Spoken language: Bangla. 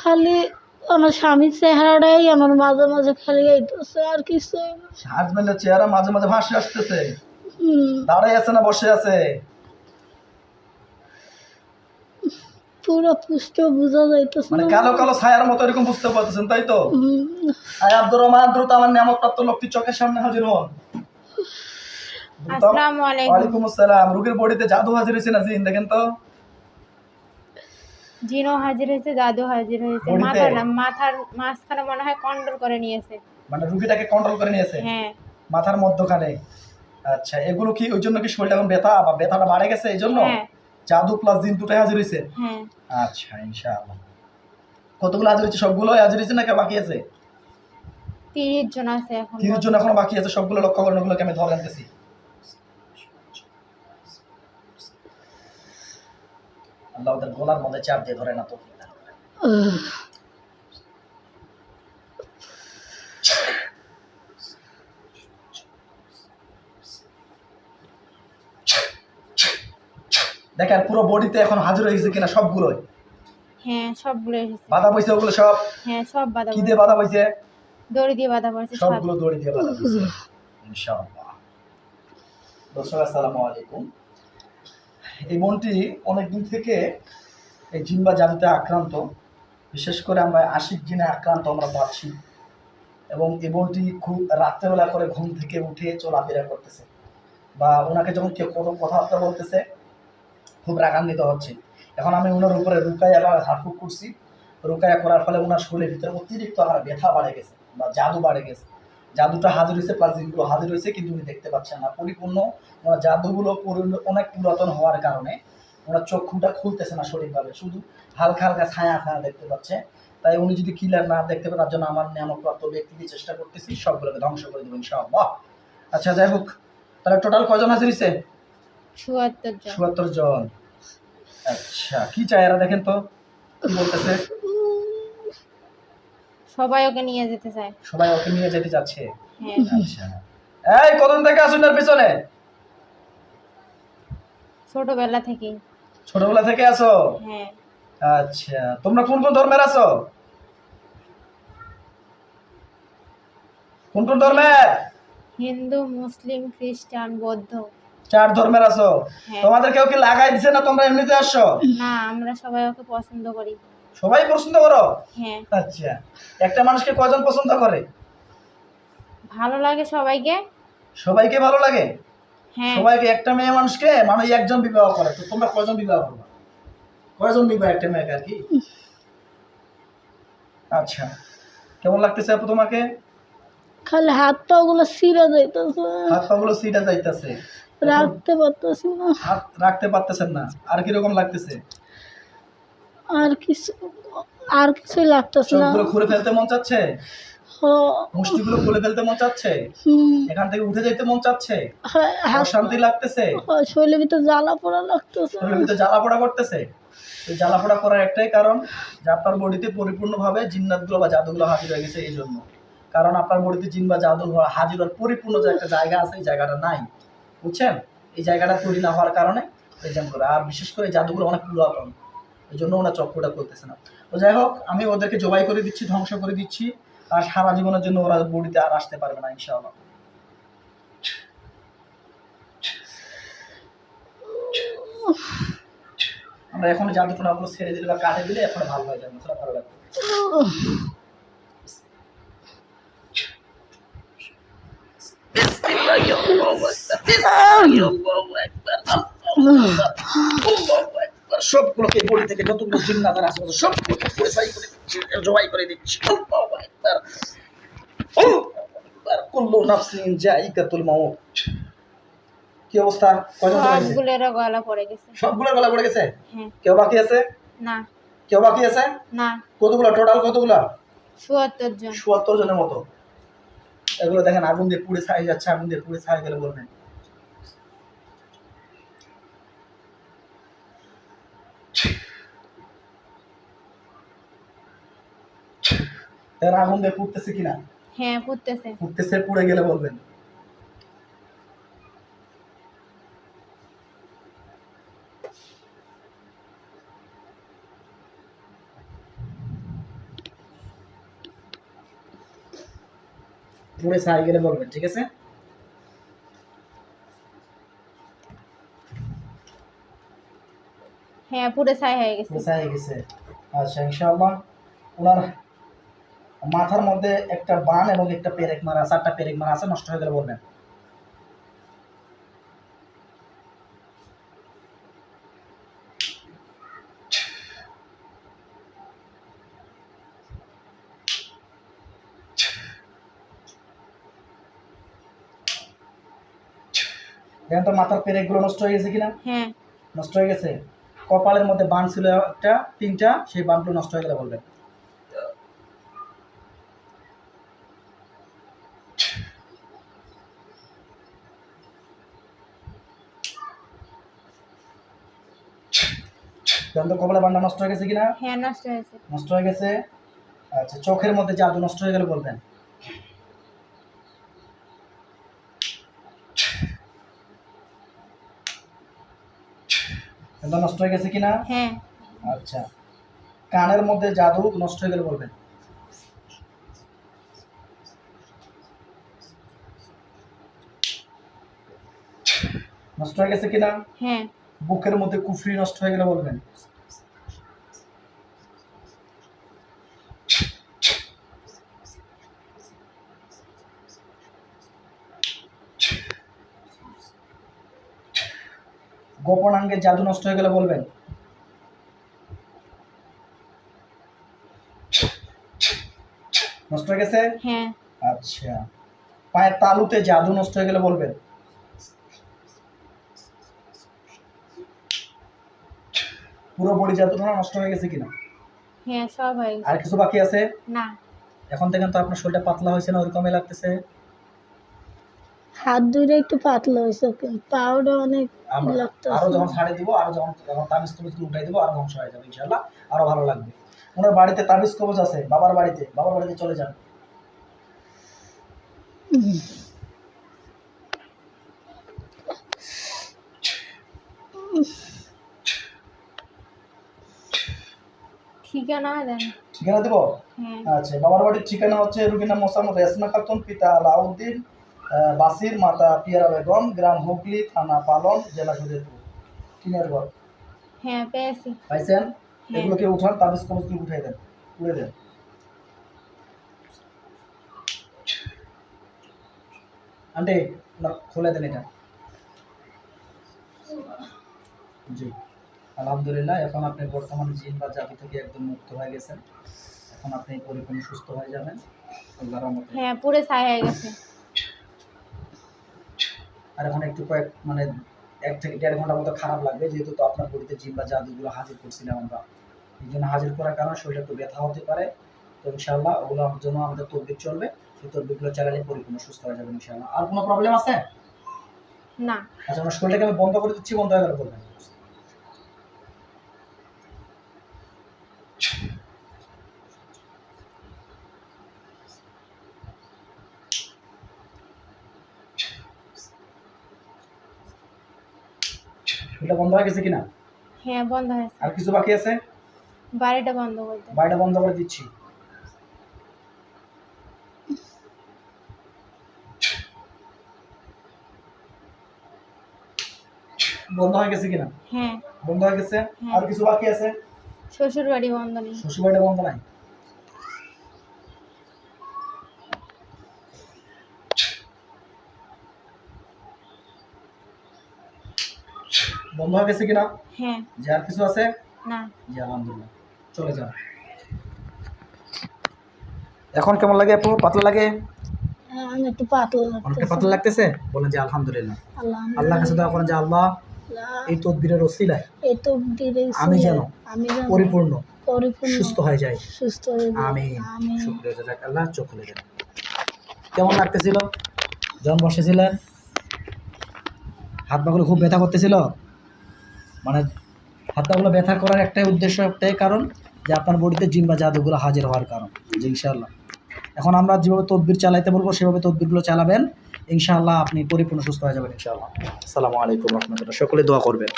খালি আমার স্বামীর চেহারাটাই আমার মাঝে মাঝে খালি আইতেছে আর কিছু হাজবেন্ডের চেহারা মাঝে মাঝে ভাসে আসতেছে। দাঁড়াই আছে না বসে আছে? পুরো পুষ্ট বোঝা যাইতেছে মানে না। কালো কালো ছায়ার মতো এরকম বুঝতে পারতেছেন তাই তো? হুম, আয় আব্দুর রহমান দ্রুত আমার নিয়ামক প্রাপ্ত লোকটি চোখের সামনে হাজির হন। আসসালামু আলাইকুম। ওয়ালাইকুম আসসালাম। রুগীর বডিতে জাদু হাজির হয়েছে না জিন দেখেন তো। জিনও হাজির হয়েছে দাদু হাজির হয়েছে। বডিতে? মাথার মাথার মাঝখানে মনে হয় কন্ট্রোল করে নিয়েছে। মানে রুগীটাকে কন্ট্রোল করে নিয়েছে? হ্যাঁ। মাথার মধ্যখানে। আচ্ছা এগুলো কি ওই জন্য কি শরীরটা এখন ব্যথা? বা ব্যথাটা বাড়ে গেছে এই জন্য? হ্যাঁ। জাদু প্লাস জিন দুটাই হাজির হয়েছে? হ্যাঁ। আচ্ছা ইনশাআল্লাহ। কতগুলো হাজির হয়েছে? সবগুলো হাজির হয়েছে নাকি বাকি আছে? তিরিশ জন আছে এখন। তিরিশ জন এখনও বাকি আছে সবগুলো লক্ষ্য করেন ওগুলোকে আমি ধরে আনতেছি। আল্লাহ ওদের গলার মধ্যে চাপ দিয়ে ধরে না তো দেখেন পুরো বডিতে এখন হাজির হয়েছে কিনা সবগুলোই। হ্যাঁ সবগুলো এসেছে বাধা পয়সা ওগুলো সব? হ্যাঁ সব বাধা কি দিয়ে বাধা পয়সা দড়ি দিয়ে বাধা পড়ছে সাত সবগুলো দড়ি দিয়ে বাধা পয়সা ইনশাআল্লাহ। দর্শক আসসালামু আলাইকুম। এই বোনটি অনেকদিন থেকে এই জিম্বা বা জাদুতে আক্রান্ত। বিশেষ করে আমরা আশিক জিনে আক্রান্ত আমরা পাচ্ছি। এবং এই বোনটি খুব রাত্রেবেলা করে ঘুম থেকে উঠে চলাফেরা করতেছে। বা ওনাকে যখন কেউ কোনো কথাবার্তা বলতেছে, খুব রাগান্বিত হচ্ছে। এখন আমি ওনার উপরে রুকাইয়া বা হাফুক করছি। রুকাইয়া করার ফলে ওনার শরীরের ভিতরে অতিরিক্ত আমার ব্যথা বাড়ে গেছে বা জাদু বাড়ে গেছে। জাদুটা হাজির হয়েছে প্লাস জিনগুলো হাজির হয়েছে কিন্তু উনি দেখতে পাচ্ছেন না। পরিপূর্ণ ওনার জাদুগুলো অনেক পুরাতন হওয়ার কারণে ওনার চক্ষুটা খুলতেছে না সঠিকভাবে। শুধু হালকা হালকা ছায়া ছায়া দেখতে পাচ্ছে তাই উনি যদি কিলার না দেখতে পান তার জন্য আমার নিয়ামকপ্রাপ্ত ব্যক্তি দিয়ে চেষ্টা করতেছি সবগুলোকে ধ্বংস করে দেবো ইনশাআল্লাহ। আচ্ছা যাই হোক তাহলে টোটাল কজন হাজির হয়েছে? চুয়াত্তর জন। চুয়াত্তর জন। আচ্ছা কি চায় এরা দেখেন তো? কি বলতেছে? সবাই ওকে নিয়ে যেতে চায়। সবাই ওকে নিয়ে যেতে যাচ্ছে হ্যাঁ। আচ্ছা। এই কতদিন থেকে আসুন এর পিছনে? ছোটবেলা থেকেই। ছোটবেলা থেকে আসো হ্যাঁ। আচ্ছা। তোমরা কোন কোন ধর্মের আছো? কোন কোন ধর্মের হিন্দু মুসলিম খ্রিস্টান বৌদ্ধ। চার ধর্মের আছো? হ্যাঁ। তোমাদের কেউ কি লাগাই দিছে না তোমরা এমনিতে আসছো না আমরা সবাই ওকে পছন্দ করি। সবাই পছন্দ করো? হ্যাঁ। আচ্ছা একটা মানুষকে কয়জন পছন্দ করে? ভালো লাগে সবাইকে। সবাইকে ভালো লাগে? হ্যাঁ। সবাইকে একটা মেয়ে মানুষকে মানুষ একজন বিবাহ করে তো তোমরা কয়জন বিবাহ করবে? কয়জন বিবাহ একটা মেয়েকে আর কি? আচ্ছা কেমন লাগতেছে আপু তোমাকে? খালি হাত পা গুলো ছিঁড়ে যাইতেছে। হাত পা গুলো সিটা যাইতেছে। রাখতে পারতেছি না। হাত রাখতে পারতেছেন না আর কীরকম লাগতেছে? আর কিছু আর কিছুই লাগতেছে না। চোখগুলো খুলে ফেলতে মন চাচ্ছে? মুষ্টিগুলো খুলে ফেলতে মন চাচ্ছে? এখান থেকে উঠে যেতে মন চাচ্ছে? হ্যাঁ, হাত লাগতেছে? পা- শরীরের ভিতরে জ্বালা পোড়া লাগতেছে। শরীরের ভিতরে জ্বালা পোড়া করতেছে? এই জ্বালা পোড়া করার একটাই কারণ যে আপনার বডিতে পরিপূর্ণভাবে জিন্নাতগুলো বা জাদুগুলো হাজির হয়ে গেছে এই জন্য। কারণ আপনার বডিতে জিন বা জাদু হাজির হওয়ার পরিপূর্ণ যে একটা জায়গা আছে এই জায়গাটা নাই। বুঝছেন? এই জায়গাটা তৈরি না হওয়ার কারণে রেজাম করে আর বিশেষ করে জাদুগুলো অনেক পুরাতন। এই জন্য ওরা চক্রটা করতেছে না। তো যাই হোক, আমি ওদেরকে জবাই করে দিচ্ছি, ধ্বংস করে দিচ্ছি, আর সারা জীবনের জন্য ওরা বডিতে আর আসতে পারবে না, ইনশাআল্লাহ। আমরা এখন জাদু টোনাগুলো ছেড়ে দিলে বা কাটে দিলে এখন ভালো হয়ে যাবে মশলা ভালো লাগবে। সবগুলোকে বড়ি থেকে যতগুলো জিন্নাদার আছে সবগুলোকে সাই করে দিচ্ছি জবাই করে দিচ্ছি। কুল্লু নাফসিন জাইকাতুল মাউত। কি অবস্থা? কয়জন হয়েছে? গলা পড়ে গেছে। সবগুলোর গলা পড়ে গেছে? হ্যাঁ। কেউ বাকি আছে? না। কেউ বাকি আছে? না। কতগুলো? টোটাল কতগুলো? চুয়াত্তর জন। চুয়াত্তর জনের মতো। এগুলো দেখেন আগুন দিয়ে পুড়ে ছাই যাচ্ছে আগুন দিয়ে পুড়ে ছাই গেলে বলবেন। এর আগুন দিয়ে পুড়তেছে কিনা? হ্যাঁ পুড়তেছে। পুড়তেছে পুড়ে গেলে বলবেন। পুড়ে ছাই গেলে বলবেন ঠিক আছে? হ্যাঁ পুরো ছাই হয়ে গেছে। ছাই হয়ে গেছে। আচ্ছা ইনশাআল্লাহ। ওনার মাথার মধ্যে একটা বান এবং একটা পেরেক মারা আছে পেরেক মারা আছে নষ্ট হয়ে গেলে বলবেন। দেখেন তো মাথার পেরেকগুলো নষ্ট হয়ে গেছে কিনা? হ্যাঁ। নষ্ট হয়ে গেছে? কপালের মধ্যে বান ছিল একটা তিনটা সেই বানগুলো নষ্ট হয়ে গেলে বলবেন কপালের বানটা নষ্ট হয়ে গেছে কিনা? হ্যাঁ নষ্ট হয়েছে নষ্ট হয়ে গেছে। আচ্ছা চোখের মধ্যে জাদু নষ্ট হয়ে গেলে বলবেন। এটা নষ্ট হয়ে গেছে কিনা? হ্যাঁ। আচ্ছা। কানের মধ্যে জাদু নষ্ট হয়ে গেলে বলবেন। নষ্ট হয়ে গেছে কিনা? হ্যাঁ। বুকের মধ্যে কুফরি নষ্ট হয়ে গেলে বলবেন। গোপন আঙ্গে জাদু নষ্ট হয়ে গেলে বলবেন? নষ্ট হয়ে গেছে? হ্যাঁ। আচ্ছা। পায়ের তালুতে জাদু নষ্ট হয়ে গেলে বলবেন। পুরো বডি জাদুটা নষ্ট হয়ে গেছে কিনা? হ্যাঁ সব হয়ে গেছে। আর কিছু বাকি আছে? না। এখন থেকে তো আপনার শরীরটা পাতলা হয়েছে না ওরকমই লাগতেছে? হাত দুইটা একটু পাতলা হয়েছে পাউডার অনেক লাগতেছে। আরও যখন ছাড়ে দিব আরও যখন যখন তাবিজ কবজ উঠাই দিব আরও ধ্বংস হয়ে যাবে ইনশাল্লাহ আরও ভালো লাগবে। ওনার বাড়িতে তাবিজ কবজ আছে বাবার বাড়িতে। বাবার বাড়িতে চলে যান। ঠিকানা দেন। ঠিকানা দেবো? হ্যাঁ। আচ্ছা বাবার বাড়ির ঠিকানা হচ্ছে রুবিনা মোসাম্মদ রেসমা খাতুন পিতা আলাউদ্দিন। বাসির মাতা পিয়ারা বেগম গ্রাম হুগলি থানা পালন জেলা সুদেরপুর। টিনের ঘর। হ্যাঁ পেয়েছি। পাইছেন? হ্যাঁ। এগুলোকে উঠান তাবিজ কবজগুলো উঠাই দেন উড়ে দেন। আন্টি না খুলে দেন এটা। জি। আলহামদুলিল্লাহ এখন আপনি বর্তমান জিন বা জাতি থেকে একদম মুক্ত হয়ে গেছেন। এখন আপনি পরিপূর্ণ সুস্থ হয়ে যাবেন। আল্লাহর রহমতে। হ্যাঁ পুরো ছাই হয়ে গেছে। আর এখন একটু কয়েক মানে এক থেকে দেড় ঘণ্টা মতো খারাপ লাগবে যেহেতু তো আপনার বডিতে জিম বা জাদুগুলো হাজির করছিলাম আমরা। এই জন্য হাজির করার কারণে শরীরটা একটু ব্যথা হতে পারে। তো ইনশাল্লাহ ওগুলোর জন্য আমাদের তদবির চলবে। সেই তদবিরগুলো চালালে পরিপূর্ণ সুস্থ হয়ে যাবে ইনশাল্লাহ আর কোনো প্রবলেম আছে? না। আচ্ছা আমার শরীরটাকে আমি বন্ধ করে দিচ্ছি বন্ধ হয়ে গেলে বলবেন শরীরটা বন্ধ হয়ে গেছে কিনা? হ্যাঁ বন্ধ হয়েছে আর কিছু বাকি আছে? বাড়িটা বন্ধ করতে বাড়িটা বন্ধ করে দিচ্ছি। বন্ধ হয়ে গেছে কিনা? হ্যাঁ। বন্ধ হয়ে গেছে? হ্যাঁ। আর কিছু বাকি আছে? শ্বশুর বাড়ি বন্ধ নেই। শ্বশুর বাড়িটা বন্ধ নাই? বন্ধ হয়ে গেছে কিনা? হ্যাঁ। যে আর কিছু আছে? না। জি আলহামদুলিল্লাহ। চলে যান। এখন কেমন লাগে আপু? পাতলা লাগে? হ্যাঁ, একটু পাতলা অনেকটা পাতলা লাগতেছে? বলেন যে আলহামদুলিল্লাহ। আল্লাহ আল্লাহ কাছে দোয়া করেন যে আল্লাহ এই তদবিরের ওসিলায় এই তো দিলে আমি যেন আমি যেন পরিপূর্ণ পরিপূর্ণ সুস্থ হয়ে যাই। সুস্থ হয়ে যাই। আমি আমি শুক্রিয়া জাজাক আল্লাহ চোখ খুলে দেন কেমন লাগতেছিল? যখন বসেছিলেন হাত পাগুলো খুব ব্যথা করতেছিল? মানে হাতাগুলো ব্যথা করার একটাই উদ্দেশ্য, একটাই কারণ যে আপনার বডিতে জিন বা জাদুগুলো হাজির হওয়ার কারণ, যে ইনশাআল্লাহ। এখন আমরা যেভাবে তদবির চালাইতে বলব, সেভাবে তদবিরগুলো চালাবেন, ইনশাআল্লাহ আপনি পরিপূর্ণ সুস্থ হয়ে যাবেন, ইনশাআল্লাহ। আসসালামু আলাইকুম রহমতুল্লাহ। সকলে দোয়া করবেন।